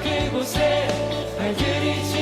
que você acredite.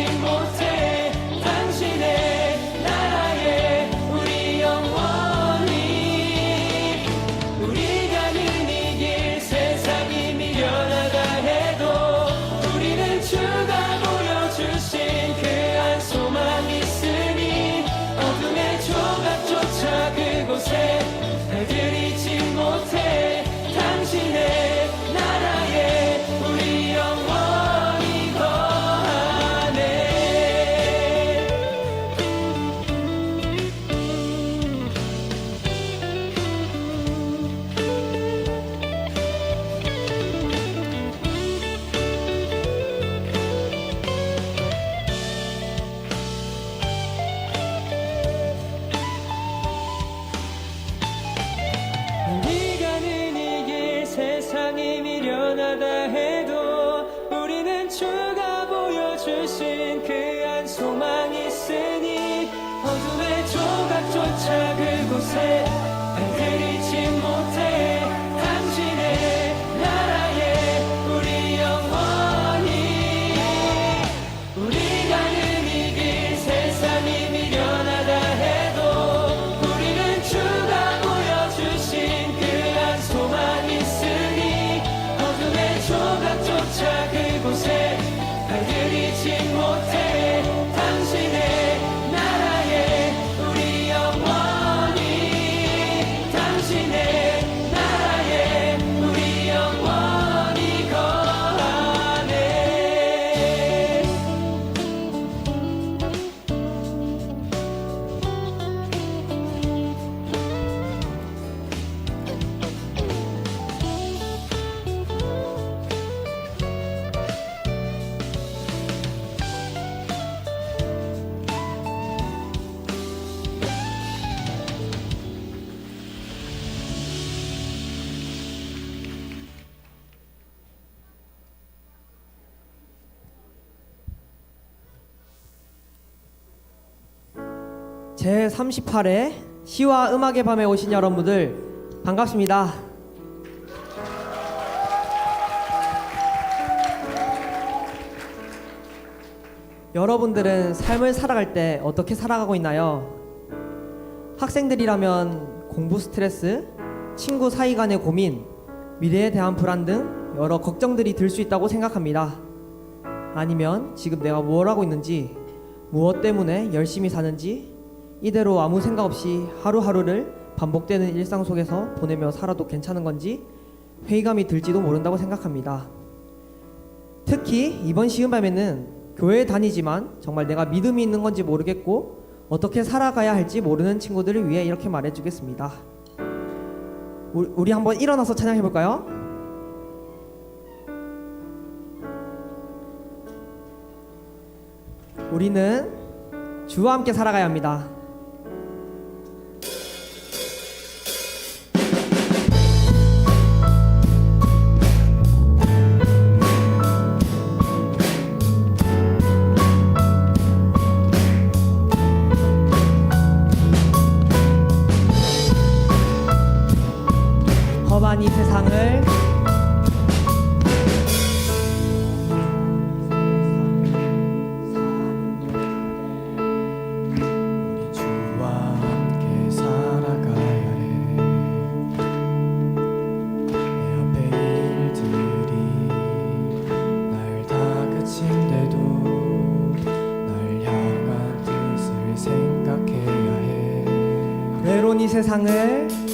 소망이 있으니 어둠의 조각조차 그곳에 Imagination. 제 38회 시와 음악의 밤에 오신 여러분들 반갑습니다. 여러분들은 삶을 살아갈 때 어떻게 살아가고 있나요? 학생들이라면 공부 스트레스, 친구 사이 간의 고민, 미래에 대한 불안 등 여러 걱정들이 들 수 있다고 생각합니다. 아니면 지금 내가 뭘 하고 있는지, 무엇 때문에 열심히 사는지, 이대로 아무 생각 없이 하루하루를 반복되는 일상 속에서 보내며 살아도 괜찮은 건지 회의감이 들지도 모른다고 생각합니다. 특히 이번 시험 밤에는 교회에 다니지만 정말 내가 믿음이 있는 건지 모르겠고 어떻게 살아가야 할지 모르는 친구들을 위해 이렇게 말해주겠습니다. 우리, 우리 한번 일어나서 찬양해 볼까요? 우리는 주와 함께 살아가야 합니다. 이 세상을